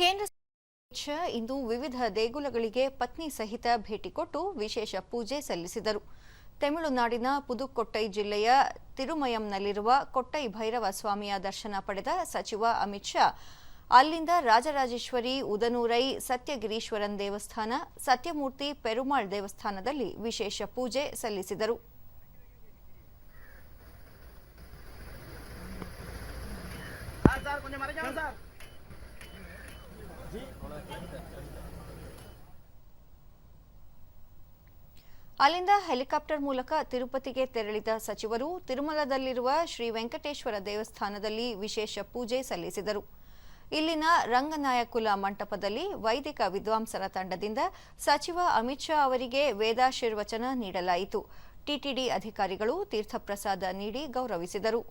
ಕೇಂದ್ರ ಇಂದು ವಿವಿಧ ದೇಗುಲಗಳಿಗೆ ಪತ್ನಿ ಸಹಿತ ಭೇಟಿ ಕೊಟ್ಟು ವಿಶೇಷ ಪೂಜೆ ಸಲ್ಲಿಸಿದರು. ತಮಿಳುನಾಡಿನ ಪುದುಕೊಟ್ಟೈ ಜಿಲ್ಲೆಯ ತಿರುಮಯಂನಲ್ಲಿರುವ ಕೊಟ್ಟೈ ಭೈರವ ಸ್ವಾಮಿಯ ದರ್ಶನ ಪಡೆದ ಸಚಿವ ಅಮಿತ್ ಶಾ, ಅಲ್ಲಿಂದ ರಾಜರಾಜೇಶ್ವರಿ, ಉದನೂರೈ, ಸತ್ಯಗಿರೀಶ್ವರನ್ ದೇವಸ್ಥಾನ, ಸತ್ಯಮೂರ್ತಿ ಪೆರುಮಾಳ್ ದೇವಸ್ಥಾನದಲ್ಲಿ ವಿಶೇಷ ಪೂಜೆ ಸಲ್ಲಿಸಿದರು. ಅಲ್ಲಿಂದ ಹೆಲಿಕಾಪ್ಟರ್ ಮೂಲಕ ತಿರುಪತಿಗೆ ತೆರಳಿದ ಸಚಿವರು ತಿರುಮಲದಲ್ಲಿರುವ ಶ್ರೀ ವೆಂಕಟೇಶ್ವರ ದೇವಸ್ಥಾನದಲ್ಲಿ ವಿಶೇಷ ಪೂಜೆ ಸಲ್ಲಿಸಿದರು. ಇಲ್ಲಿನ ರಂಗನಾಯಕುಲ ಮಂಟಪದಲ್ಲಿ ವೈದಿಕ ವಿದ್ವಾಂಸರ ತಂಡದಿಂದ ಸಚಿವ ಅಮಿತ್ ಶಾ ಅವರಿಗೆ ವೇದಾಶೀರ್ವಚನ ನೀಡಲಾಯಿತು. ಟಿಟಿಡಿ ಅಧಿಕಾರಿಗಳು ತೀರ್ಥಪ್ರಸಾದ ನೀಡಿ ಗೌರವಿಸಿದರು.